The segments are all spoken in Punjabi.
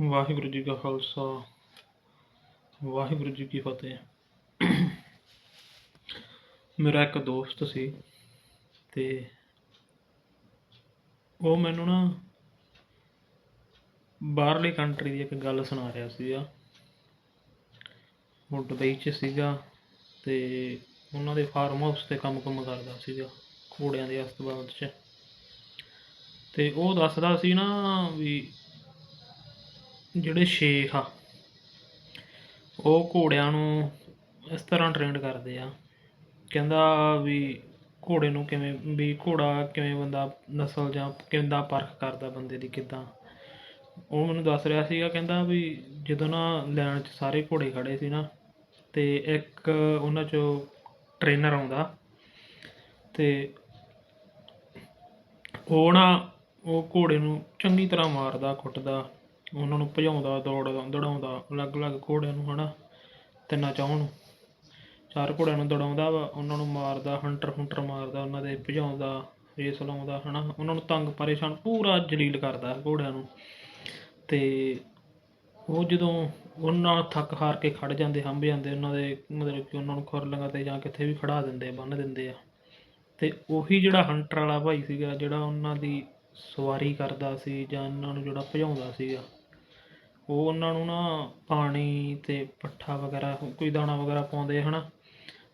ਵਾਹਿਗੁਰੂ ਜੀ ਕਾ ਖਾਲਸਾ, ਵਾਹਿਗੁਰੂ ਜੀ ਕੀ ਫਤਿਹ। ਮੇਰਾ ਇੱਕ ਦੋਸਤ ਸੀ ਤੇ ਉਹ ਮੈਨੂੰ ਨਾ ਬਾਹਰਲੀ ਕੰਟਰੀ ਦੀ ਇੱਕ ਗੱਲ ਸੁਣਾ ਰਿਹਾ ਸੀਗਾ। ਉਹ ਦੁਬਈ 'ਚ ਸੀਗਾ ਤੇ ਉਹਨਾਂ ਦੇ ਫਾਰਮ ਹਾਊਸ ਤੇ ਕੰਮ ਕੁੰਮ ਕਰਦਾ ਸੀਗਾ, ਘੋੜਿਆਂ ਦੇ ਹਸਪਤਾਲ 'ਚ। ਤੇ ਉਹ ਦੱਸਦਾ ਸੀ ਨਾ ਵੀ ਜਿਹੜੇ ਸ਼ੇਖ ਆ, ਉਹ ਘੋੜਿਆਂ ਨੂੰ ਇਸ ਤਰ੍ਹਾਂ ਟ੍ਰੇਨਡ ਕਰਦੇ ਆ। ਕਹਿੰਦਾ ਵੀ ਘੋੜੇ ਨੂੰ ਕਿਵੇਂ, ਵੀ ਘੋੜਾ ਕਿਵੇਂ ਬੰਦਾ ਨਸਲ ਜਾਂ ਕਿੱਦਾਂ ਪਰਖ ਕਰਦਾ ਬੰਦੇ ਦੀ ਕਿੱਦਾਂ। ਉਹ ਮੈਨੂੰ ਦੱਸ ਰਿਹਾ ਸੀਗਾ, ਕਹਿੰਦਾ ਵੀ ਜਦੋਂ ਨਾ ਲੈਣ 'ਚ ਸਾਰੇ ਘੋੜੇ ਖੜ੍ਹੇ ਸੀ ਨਾ ਅਤੇ ਇੱਕ ਉਹਨਾਂ 'ਚੋਂ ਟ੍ਰੇਨਰ ਆਉਂਦਾ ਅਤੇ ਉਹ ਨਾ, ਉਹ ਘੋੜੇ ਨੂੰ ਚੰਗੀ ਤਰ੍ਹਾਂ ਮਾਰਦਾ, ਕੁੱਟਦਾ। ਉਹਨਾਂ ਨੂੰ ਭਜਾਉਂਦਾ, ਦੌੜਦਾ, ਦੌੜਾਉਂਦਾ ਅਲੱਗ ਅਲੱਗ ਘੋੜਿਆਂ ਨੂੰ ਹੈ ਨਾ ਤਿੰਨਾਂ ਚੌਹਾਂ ਨੂੰ। ਚਾਰ ਘੋੜਿਆਂ ਨੂੰ ਦੌੜਾਉਂਦਾ ਵਾ, ਉਹਨਾਂ ਨੂੰ ਮਾਰਦਾ ਹੰਟਰ ਹੁੰਟਰ ਮਾਰਦਾ, ਉਹਨਾਂ ਦੇ ਭਜਾਉਂਦਾ ਰੇਸ ਲਾਉਂਦਾ ਹੈ ਨਾ ਉਹਨਾਂ ਨੂੰ ਤੰਗ, ਪਰੇਸ਼ਾਨ, ਪੂਰਾ ਜਲੀਲ ਕਰਦਾ ਘੋੜਿਆਂ ਨੂੰ। ਅਤੇ ਉਹ ਜਦੋਂ ਉਹਨਾਂ ਥੱਕ ਹਾਰ ਕੇ ਖੜ੍ਹ ਜਾਂਦੇ ਹੰਭ ਜਾਂਦੇ, ਉਹਨਾਂ ਦੇ ਮਤਲਬ ਕਿ ਉਹਨਾਂ ਨੂੰ ਖੁਰਲੀਆਂ 'ਤੇ ਜਾਂ ਕਿਤੇ ਵੀ ਖੜਾ ਦਿੰਦੇ, ਬੰਨ੍ਹ ਦਿੰਦੇ ਆ। ਅਤੇ ਉਹੀ ਜਿਹੜਾ ਹੰਟਰ ਵਾਲਾ ਭਾਈ ਸੀਗਾ, ਜਿਹੜਾ ਉਹਨਾਂ ਦੀ ਸਵਾਰੀ ਕਰਦਾ ਸੀ ਜਾਂ ਉਹਨਾਂ ਨੂੰ ਜਿਹੜਾ ਭਜਾਉਂਦਾ ਸੀਗਾ ਉਹ ਉਹਨਾਂ ਨੂੰ ਨਾ ਪਾਣੀ ਅਤੇ ਪੱਠਾ ਵਗੈਰਾ, ਕੋਈ ਦਾਣਾ ਵਗੈਰਾ ਪਾਉਂਦੇ ਹੈ ਨਾ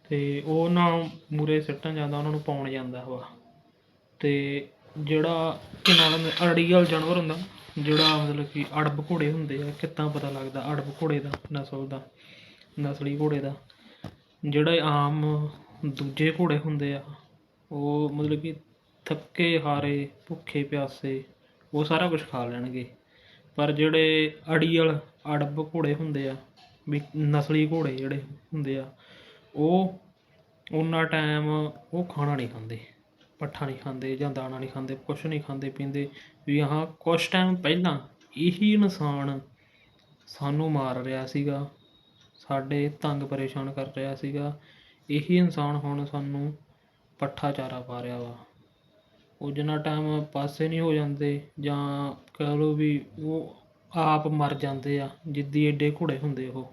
ਅਤੇ ਉਹ ਉਹਨਾਂ ਮੂਹਰੇ ਸਿੱਟਣ ਜਾਂਦਾ, ਉਹਨਾਂ ਨੂੰ ਪਾਉਣ ਜਾਂਦਾ ਵਾ। ਅਤੇ ਜਿਹੜਾ ਕਿ ਨਾਲ ਲੈਂਦੇ ਅੜੀਅਲ ਜਾਨਵਰ ਹੁੰਦਾ ਜਿਹੜਾ ਮਤਲਬ ਕਿ ਅੜਬ ਘੋੜੇ ਹੁੰਦੇ ਆ, ਕਿੱਦਾਂ ਪਤਾ ਲੱਗਦਾ? ਅੜਬ ਘੋੜੇ ਦਾ, ਨਸਲ ਦਾ, ਨਸਲੀ ਘੋੜੇ ਦਾ। ਜਿਹੜੇ ਆਮ ਦੂਜੇ ਘੋੜੇ ਹੁੰਦੇ ਆ, ਉਹ ਮਤਲਬ ਕਿ ਥੱਕੇ ਹਾਰੇ, ਭੁੱਖੇ ਪਿਆਸੇ, ਉਹ ਸਾਰਾ ਕੁਝ ਖਾ ਲੈਣਗੇ। ਪਰ ਜਿਹੜੇ ਅੜੀਅਲ ਅੜਬ ਘੋੜੇ ਹੁੰਦੇ ਆ, ਵੀ ਨਸਲੀ ਘੋੜੇ ਜਿਹੜੇ ਹੁੰਦੇ ਆ, ਉਹ ਓਨਾ ਟਾਈਮ ਉਹ ਖਾਣਾ ਨਹੀਂ ਖਾਂਦੇ, ਪੱਠਾ ਨਹੀਂ ਖਾਂਦੇ ਜਾਂ ਦਾਣਾ ਨਹੀਂ ਖਾਂਦੇ, ਕੁਛ ਨਹੀਂ ਖਾਂਦੇ, ਪੀਂਦੇ। ਵੀ ਹਾਂ ਕੁਛ ਟਾਈਮ ਪਹਿਲਾਂ ਇਹੀ ਇਨਸਾਨ ਸਾਨੂੰ ਮਾਰ ਰਿਹਾ ਸੀਗਾ, ਸਾਡੇ ਤੰਗ ਪਰੇਸ਼ਾਨ ਕਰ ਰਿਹਾ ਸੀਗਾ, ਇਹੀ ਇਨਸਾਨ ਹੁਣ ਸਾਨੂੰ ਪੱਠਾ ਚਾਰਾ ਪਾ ਰਿਹਾ ਵਾ। ਉਹ ਜਿੰਨਾ ਟਾਈਮ ਪਾਸੇ ਨਹੀਂ ਹੋ ਜਾਂਦੇ ਜਾਂ ਕਹਿ ਲਓ ਵੀ ਉਹ ਆਪ ਮਰ ਜਾਂਦੇ ਆ, ਜਿੱਦੀ ਐਡੇ ਘੋੜੇ ਹੁੰਦੇ ਉਹ।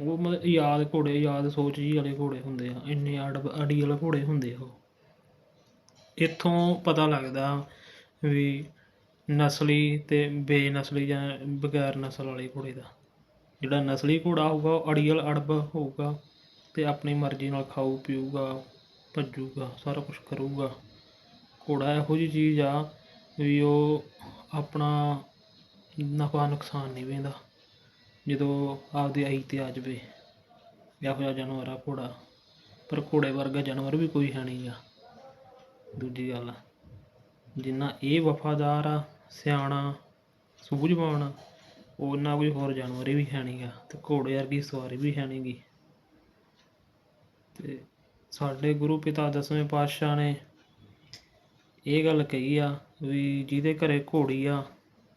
ਉਹ ਮਤਲਬ ਯਾਦ ਘੋੜੇ, ਯਾਦ ਸੋਚ ਜੀ ਵਾਲੇ ਘੋੜੇ ਹੁੰਦੇ ਆ, ਇੰਨੇ ਅੜ, ਅੜੀਅਲ ਘੋੜੇ ਹੁੰਦੇ ਉਹ। ਇੱਥੋਂ ਪਤਾ ਲੱਗਦਾ ਵੀ ਨਸਲੀ ਅਤੇ ਬੇਨਸਲੀ ਜਾਂ ਬਗੈਰ ਨਸਲ ਵਾਲੇ ਘੋੜੇ ਦਾ। ਜਿਹੜਾ ਨਸਲੀ ਘੋੜਾ ਹੋਊਗਾ, ਉਹ ਅੜੀਅਲ, ਅੜਬ ਹੋਊਗਾ ਅਤੇ ਆਪਣੀ ਮਰਜ਼ੀ ਨਾਲ ਖਾਊ, ਪੀਊਗਾ, ਭੱਜੂਗਾ, ਸਾਰਾ ਕੁਛ ਕਰੂਗਾ। ਘੋੜਾ ਇਹੋ ਜਿਹੀ ਚੀਜ਼ ਆ ਵੀ ਉਹ ਆਪਣਾ ਨਫਾ ਨੁਕਸਾਨ ਨਹੀਂ ਵੇਂਦਾ, ਜਦੋਂ ਆਪਦੀ ਆਈ 'ਤੇ ਆ ਜਾਵੇ, ਇਹੋ ਜਿਹਾ ਜਾਨਵਰ ਆ ਘੋੜਾ। ਪਰ ਘੋੜੇ ਵਰਗਾ ਜਾਨਵਰ ਵੀ ਕੋਈ ਹੈ ਨਹੀਂ ਆ। ਦੂਜੀ ਗੱਲ, ਜਿੰਨਾ ਇਹ ਵਫਾਦਾਰ ਆ, ਸਿਆਣਾ, ਸੂਝਵਾਨ ਓਨਾ ਕੋਈ ਹੋਰ ਜਾਨਵਰ ਵੀ ਹੈ ਨਹੀਂ ਗਾ ਅਤੇ ਘੋੜੇ ਵਰਗੀ ਸਵਾਰੀ ਵੀ ਹੈ ਨਹੀਂ ਗੀ। ਅਤੇ ਸਾਡੇ ਗੁਰੂ ਪਿਤਾ ਦਸਵੇਂ ਪਾਤਸ਼ਾਹ ਨੇ ਇਹ ਗੱਲ ਕਹੀ ਆ ਵੀ ਜਿਹਦੇ ਘਰ ਘੋੜੀ ਆ,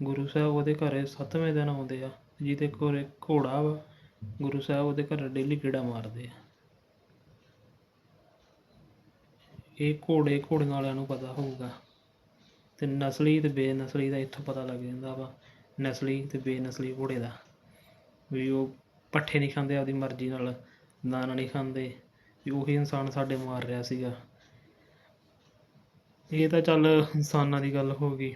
ਗੁਰੂ ਸਾਹਿਬ ਉਹਦੇ ਘਰ ਸੱਤਵੇਂ ਦਿਨ ਆਉਂਦੇ ਆ, ਜਿਹਦੇ ਘਰੇ ਘੋੜਾ ਵਾ, ਗੁਰੂ ਸਾਹਿਬ ਉਹਦੇ ਘਰ ਡੇਲੀ ਗੇੜਾ ਮਾਰਦੇ ਆ। ਇਹ ਘੋੜੇ ਘੋੜੀਆਂ ਵਾਲਿਆਂ ਨੂੰ ਪਤਾ ਹੋਊਗਾ। ਅਤੇ ਨਸਲੀ ਅਤੇ ਬੇਨਸਲੀ ਦਾ ਇੱਥੋਂ ਪਤਾ ਲੱਗ ਜਾਂਦਾ ਵਾ, ਨਸਲੀ ਅਤੇ ਬੇਨਸਲੀ ਘੋੜੇ ਦਾ, ਵੀ ਉਹ ਪੱਠੇ ਨਹੀਂ ਖਾਂਦੇ, ਆਪਦੀ ਮਰਜ਼ੀ ਨਾਲ ਦਾਣਾ ਨਹੀਂ ਖਾਂਦੇ, ਵੀ ਉਹੀ ਇਨਸਾਨ ਸਾਡੇ ਮਾਰ ਰਿਹਾ ਸੀਗਾ। ਇਹ ਤਾਂ ਚੱਲ ਇਨਸਾਨਾਂ ਦੀ ਗੱਲ ਹੋ ਗਈ।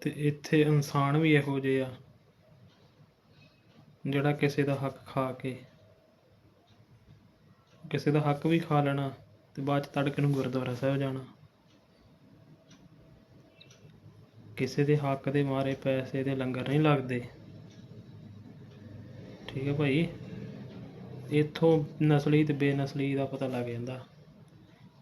ਤੇ ਇੱਥੇ ਇਨਸਾਨ ਵੀ ਇਹੋ ਜਿਹੇ ਆ, ਜਿਹੜਾ ਕਿਸੇ ਦਾ ਹੱਕ ਖਾ ਕੇ, ਕਿਸੇ ਦਾ ਹੱਕ ਵੀ ਖਾ ਲੈਣਾ ਤੇ ਬਾਅਦ 'ਚ ਤੜਕੇ ਨੂੰ ਗੁਰਦੁਆਰਾ ਸਾਹਿਬ ਜਾਣਾ। ਕਿਸੇ ਦੇ ਹੱਕ ਦੇ ਮਾਰੇ ਪੈਸੇ ਦੇ ਲੰਗਰ ਨਹੀਂ ਲੱਗਦੇ। ਠੀਕ ਹੈ ਭਾਈ? ਇੱਥੋਂ ਨਸਲੀ ਤੇ ਬੇਨਸਲੀ ਦਾ ਪਤਾ ਲੱਗ ਜਾਂਦਾ।